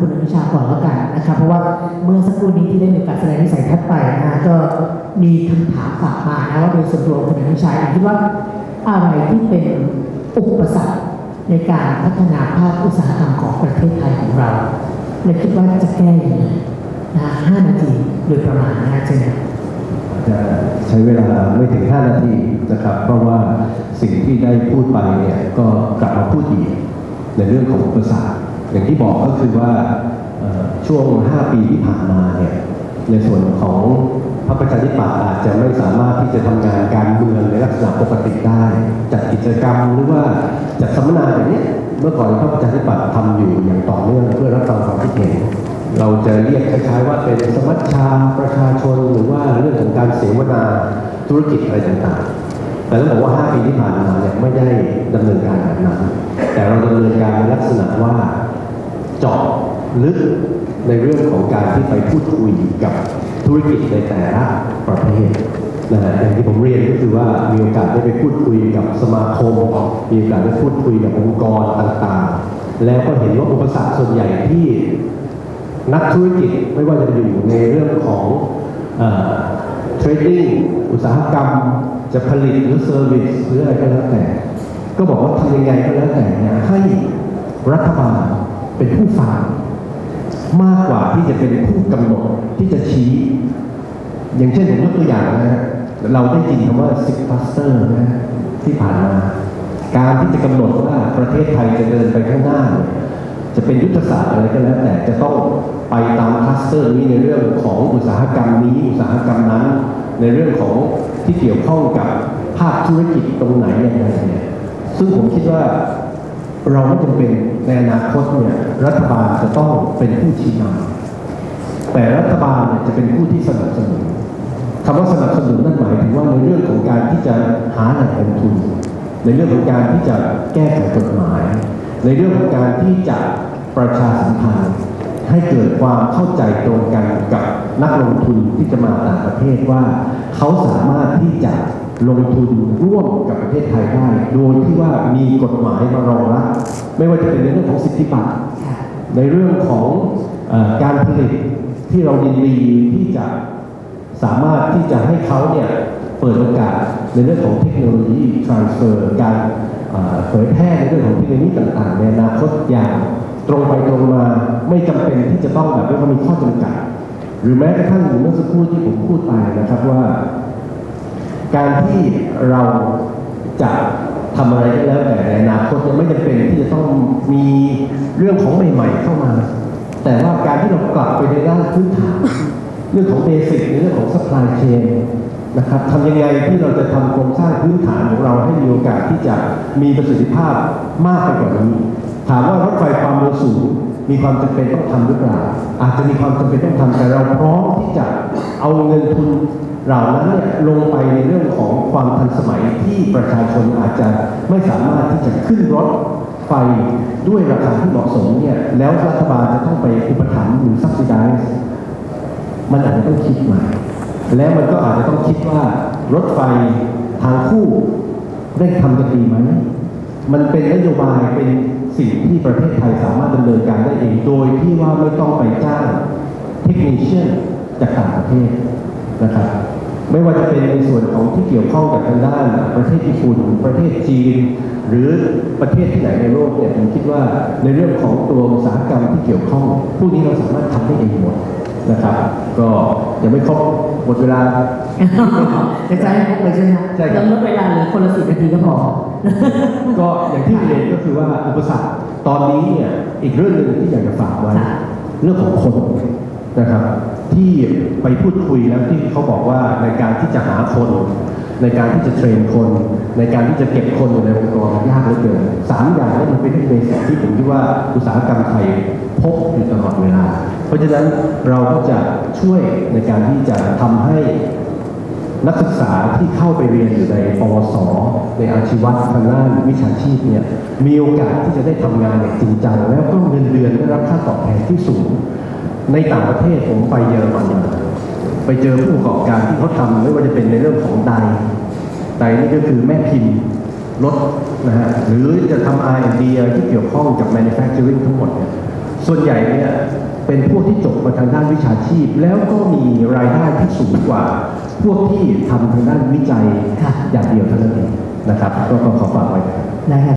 คุณอนุชาก่อนแล้วกันนะครับเพราะว่าเมื่อสักครู่นี้ที่ได้มีกาสแสดงวิสัยทัศน์ไปนะฮะก็มีคำถามฝากมานะว่าโดยส่วนตัวคุณอนุชาคิดว่าอะไรที่เป็นอุปสรรคในการพัฒนาภาคอุตสาหกรรมของประเทศไทยของเราและคิดว่าจะแก้ยังไงนะห้านาทีโดยประมาณนะฮะเช่นจะใช้เวลาไม่ถึง 5 นาทีนะครับ เพราะว่าสิ่งที่ได้พูดไปเนี่ยก็กลับมาพูดอีกในเรื่องของอุปสรรค อย่างที่บอกก็คือว่าช่วง 5 ปีที่ผ่านมาเนี่ยในส่วนของพรรคประชาธิปัตย์อาจจะไม่สามารถที่จะทำงานการเมืองในลักษณะปกติได้จัดกิจกรรมหรือว่าจัดสัมมนาแบบนี้เมื่อก่อนพรรคประชาธิปัตย์ทำอยู่อย่างต่อเนื่องเพื่อรับฟังความคิดเห็นเราจะเรียกคล้ายๆว่าเป็นสมัชชาประชาชนหรือว่าเรื่องของการเสวนาธุรกิจอะไรต่างๆ แต่ต้องบอกว่า 5 ปีที่ผ่านมาเนี่ยไม่ได้ดำเนินการแบบนั้นแต่เราดำเนินการในลักษณะว่า เจาะลึกในเรื่องของการที่ไปพูดคุยกับธุรกิจในแต่ละประเภทนะฮะอย่างที่ผมเรียนก็คือว่ามีโอกาสได้ไปพูดคุยกับสมาคม มีโอกาสได้พูดคุยกับองค์กรต่างๆ แล้วก็เห็นว่าอุปสรรคส่วนใหญ่ที่นักธุรกิจไม่ว่าจะอยู่ในเรื่องของเทรดดิ้งอุตสาหกรรมจะผลิตหรือเซอร์วิสหรืออะไรก็แล้วแต่ ก็บอกว่าทำยังไงก็แล้วแต่เนี่ยให้รัฐบาล เป็นผู้ฟังมากกว่าที่จะเป็นผู้กำหนดที่จะชี้ อย่างเช่นผมยกตัวอย่างนะฮะเราได้ยินคำว่า six cluster นะที่ผ่านมา การที่จะกำหนดว่าประเทศไทยจะเดินไปข้างหน้า จะเป็นยุทธศาสตร์อะไรก็แล้วแต่จะต้องไปตามคลัสเตอร์นี้ในเรื่องของอุตสาหกรรมนี้อุตสาหกรรมนั้น ในเรื่องของที่เกี่ยวข้องกับภาคธุรกิจตรงไหนยังไงเนี่ยซึ่งผมคิดว่า เราไม่จำเป็นในอนาคตเนี่ยรัฐบาลจะต้องเป็นผู้ชี้นำแต่รัฐบาลเนี่ยจะเป็นผู้ที่สนับสนุนคำว่าสนับสนุนนั่นหมายถึงว่าในเรื่องของการที่จะหาแหล่งเงินทุน ในเรื่องของการที่จะแก้ไขกฎหมาย ในเรื่องของการที่จะประชาสัมพันธ์ให้เกิดความเข้าใจตรงกันกับนักลงทุนที่จะมาต่างประเทศว่า เขาสามารถที่จะ ลงทุนร่วมกับประเทศไทยได้ โดยที่ว่ามีกฎหมายมารองรับไม่ว่าจะเป็นในเรื่องของสิทธิบัตรในเรื่องของอการผลิตที่เรายินดีที่จะสามารถที่จะให้เขาเนี่ยเปิดโอกาสในเรื่องของเทคโนโลยี transfer การเอ่อเผยแพร่ในเรื่องของเทคโนโลยีต่างๆในอนาคตอย่างตรงไปตรงมาไม่จำเป็นที่จะต้องแบบว่ามีข้อจำกัด หรือแม้กระทั่งเมื่อสักครู่ที่ผมพูดไปนะครับว่า การที่เราจะทำอะไรก็แล้วแต่ในอนาคตเนี่ยไม่จำเป็นที่จะต้องมีเรื่องของใหม่ ๆ เข้ามา แต่ว่าการที่เรากลับไปในด้านพื้นฐานเรื่องของเบสิกในเรื่องของ supply chain นะครับทำยังไงที่เราจะทำโครงสร้างพื้นฐานของเราให้มีโอกาสที่จะมีประสิทธิภาพมากไปกว่านี้ถามว่ารถไฟความเร็วสูงมีความจำเป็นต้องทำหรือเปล่าอาจจะมีความจำเป็นต้องทำแต่เราพร้อมที่จะเอาเงินทุน เหล่านั้นเนี่ยลงไปในเรื่องของความทันสมัยที่ประชาชนอาจจะไม่สามารถที่จะขึ้นรถไฟด้วยราคาที่เหมาะสมเนี่ยแล้วรัฐบาลจะต้องไปอุปถัมภ์หรือ subsidize มันอาจจะต้องคิดใหม่แล้วมันก็อาจจะต้องคิดว่ารถไฟทางคู่เร่งทำกันดีไหมมันเป็นนโยบายเป็นสิ่งที่ประเทศไทยสามารถดำเนินการได้เอง โดยที่ว่าไม่ต้องไปจ้างเทคนิชเชียนจากต่างประเทศนะครับ ไม่ว่าจะเป็นในส่วนของที่เกี่ยวข้องกับทางด้านประเทศญี่ปุ่น ประเทศจีน หรือประเทศที่ไหนในโลกเนี่ยผมคิดว่าในเรื่องของตัวอุตสาหกรรมที่เกี่ยวข้องพวกนี้เราสามารถทำได้เองหมดนะครับ ก็ยังไม่ครบหมดเวลาจะใจให้ครบเลยใช่ไหมใช่ครับแล้วลดเวลาเหลือคนละสิบนาทีก็พอก็อย่างที่เรียนก็คือว่าอุปสรรคตอนนี้เนี่ยอีกเรื่องหนึ่งที่อยากจะฝากไว้ค่ะเรื่องของคนนะครับ ที่ไปพูดคุยแล้วที่เขาบอกว่าในการที่จะหาคน ในการที่จะเทรนคน ในการที่จะเก็บคนอยู่ในองค์กรยากเหลือเกินสามอย่างนี้มันเป็นเรื่องเบสิกที่ผมคิดว่าอุตสาหกรรมไทยพบอยู่ตลอดเวลา เพราะฉะนั้นเราก็จะช่วยในการที่จะทำให้นักศึกษาที่เข้าไปเรียนอยู่ในปวส ในอาชีวะทางด้านวิชาชีพเนี่ยมีโอกาสที่จะได้ทำงานอย่างจริงจังแล้วก็เงินเดือนได้รับค่าตอบแทนที่สูง ในต่างประเทศผมไปเยอรมันไปเจอผู้ประกอบการที่เขาทำไม่ว่าจะเป็นในเรื่องของไดไดนี่ก็คือแม่พิมพ์รถนะฮะหรือจะทำ R&D ที่เกี่ยวข้องกับ manufacturing ทั้งหมดเนี่ยส่วนใหญ่เนี่ยเป็นพวกที่จบมาทางด้านวิชาชีพ แล้วก็มีรายได้ที่สูงกว่า พวกที่ทำทางด้านวิจัยค่อย่างเดียวเท่านั้นเองนะครับ ก็ขอฝากไว้นะครับนะครับ